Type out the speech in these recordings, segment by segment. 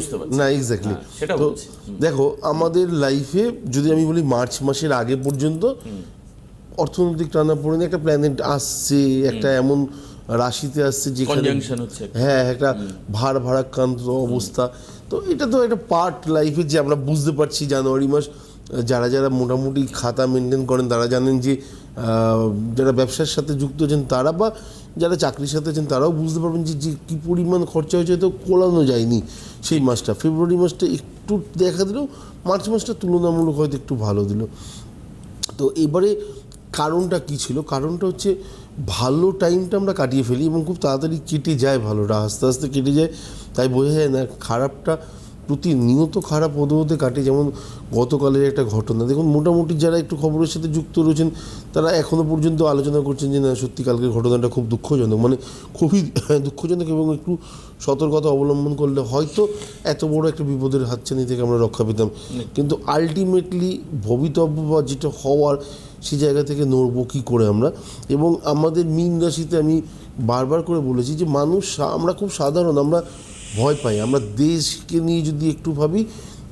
বুঝতে পারছি। না এক্স্যাক্টলি হ্যাঁ, সেটা তো দেখো আমাদের লাইফে যদি আমি বলি মার্চ মাসের আগে পর্যন্ত অর্থনৈতিক টানাপোড়েনে একটা প্ল্যানেট আসছে একটা এমন রাশিতে আসছে যেখানে হ্যাঁ একটা ভার ভারাক্রান্ত অবস্থা। তো এটা তো একটা পার্ট লাইফের যে আমরা বুঝতে পারছি জানুয়ারি মাস যারা যারা মোটামুটি খাতা মেনটেন করেন তারা জানেন যে যারা ব্যবসার সাথে যুক্ত আছেন তারা বা যারা চাকরির সাথে আছেন তারাও বুঝতে পারবেন যে যে কী পরিমাণ খরচা হয়েছে তো কোলানো যায়নি সেই মাসটা। ফেব্রুয়ারি মাসটা একটু দেখা দিলেও মার্চ মাসটা তুলনামূলক হয়তো একটু ভালো দিল। তো এবারে কারণটা কি ছিল? কারণটা হচ্ছে ভালো টাইমটা আমরা কাটিয়ে ফেলি এবং খুব তাড়াতাড়ি কেটে যায় ভালোটা আস্তে আস্তে কেটে যায়। তাই বোঝা যায় না খারাপটা প্রতিনিয়ত খারাপ হতে হতে কাটে। যেমন গতকালের একটা ঘটনা দেখুন মোটামুটি যারা একটু খবরের সাথে যুক্ত রয়েছেন তারা এখনও পর্যন্ত আলোচনা করছেন যে না সত্যি কালকের ঘটনাটা খুব দুঃখজনক। মানে খুবই দুঃখজনক এবং একটু সতর্কতা অবলম্বন করলে হয়তো এত বড় একটা বিপদের হাতছানি থেকে আমরা রক্ষা পেতাম। কিন্তু আলটিমেটলি ভবিতব্য বা যেটা হওয়ার সেই জায়গা থেকে নড়বো কী করে আমরা? এবং আমাদের মীন রাশিতে আমি বারবার করে বলেছি যে মানুষ আমরা খুব সাধারণ, আমরা ভয় পাই। আমরা দেশকে নিয়ে যদি একটু ভাবি,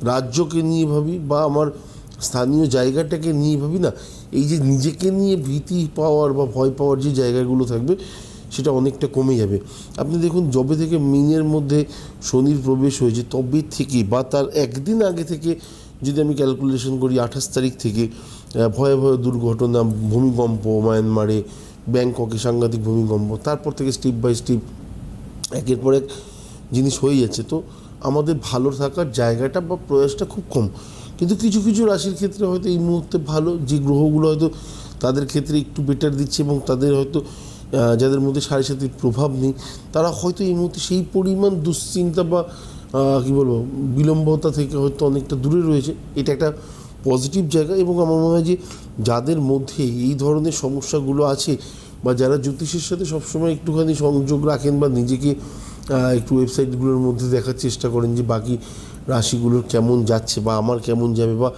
রাজ্যকে নিয়ে ভাবি বা আমার স্থানীয় জায়গাটাকে নিয়ে ভাবি না, এই যে নিজেকে নিয়ে ভীতি পাওয়ার বা ভয় পাওয়ার যে জায়গাগুলো থাকবে, সেটা অনেকটা কমে যাবে। আপনি দেখুন, যবে থেকে মিনের মধ্যে শনির প্রবেশ হয়েছে, তবে থেকে বা তার একদিন আগে থেকে যদি আমি ক্যালকুলেশন করি আঠাশ তারিখ থেকে আহ, ভয়াবহ দুর্ঘটনা ভূমিকম্প মায়ানমারে ব্যাংককে সাংঘাতিক ভূমিকম্প তারপর থেকে স্টেপ বাই স্টেপ একের পর এক জিনিস হয়ে যাচ্ছে। তো আমাদের ভালো থাকার জায়গাটা বা প্রয়াসটা খুব কম। কিন্তু কিছু কিছু রাশির ক্ষেত্রে হয়তো এই মুহূর্তে ভালো যে গ্রহগুলো হয়তো তাদের ক্ষেত্রে একটু বেটার দিচ্ছে এবং তাদের হয়তো যাদের মধ্যে সাড়ে সাতির প্রভাব নেই তারা হয়তো এই মুহূর্তে সেই পরিমাণ দুশ্চিন্তা বা কী বলব, বিলম্বতা থেকে হয়তো অনেকটা দূরে রয়েছে। এটা একটা পজিটিভ জায়গা এবং আমার মনে হয় যে যাদের মধ্যে এই ধরনের সমস্যাগুলো আছে বা যারা জ্যোতিষের সাথে সবসময় একটুখানি সংযোগ রাখেন বা নিজেকে একটু ওয়েবসাইটগুলোর মধ্যে দেখার চেষ্টা করেন যে বাকি রাশিগুলোর কেমন যাচ্ছে বা আমার কেমন যাবে বা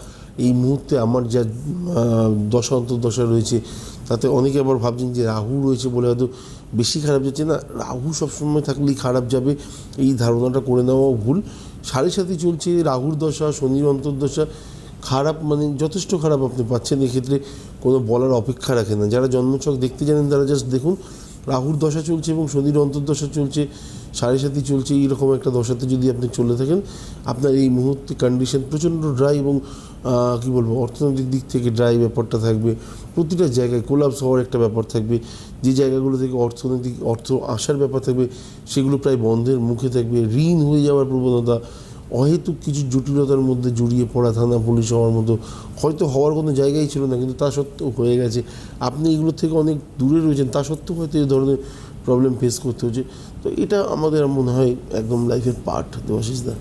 এই মুহূর্তে আমার যা দশা অন্তর্দশা রয়েছে, তাতে অনেকে আবার ভাবছেন যে রাহু রয়েছে বলে হয়তো বেশি খারাপ যাচ্ছে। না, রাহু সবসময় থাকলেই খারাপ যাবে, এই ধারণাটা করে নেওয়াও ভুল। সাড়ে সাথে চলছে রাহুর দশা, শনির অন্তর্দশা খারাপ মানে যথেষ্ট খারাপ আপনি পাচ্ছেন এক্ষেত্রে, কোনো বলার অপেক্ষা রাখে না। যারা জন্মছক দেখতে জানেন, তারা জাস্ট দেখুন, রাহুর দশা চলছে এবং শনির অন্তর্দশা চলছে। সাড়ে সাথী চলছে এইরকম একটা দশাতে যদি আপনি চলে থাকেন, আপনার এই মুহূর্তে কন্ডিশন প্রচণ্ড ড্রাই এবং কী বলব, অর্থনৈতিক দিক থেকে ড্রাই ব্যাপারটা থাকবে। প্রতিটা জায়গায় কোলাপস হওয়ার একটা ব্যাপার থাকবে। যে জায়গাগুলো থেকে অর্থনৈতিক, অর্থ আসার ব্যাপার থাকবে, সেগুলো প্রায় বন্ধের মুখে থাকবে। ঋণ হয়ে যাওয়ার প্রবণতা, অহেতুক কিছু জটিলতার মধ্যে জড়িয়ে পড়া থানা, পুলিশ হওয়ার মতো, হয়তো হওয়ার কোনো জায়গাই ছিল না, কিন্তু তা সত্ত্বেও হয়ে গেছে। আপনি এগুলো থেকে অনেক দূরে রয়েছেন, তা সত্ত্বেও হয়তো এই ধরনের প্রবলেম ফেস করতে হচ্ছে। তো এটা আমাদের মনে হয় একদম লাইফের পার্ট দেবাশিস দা।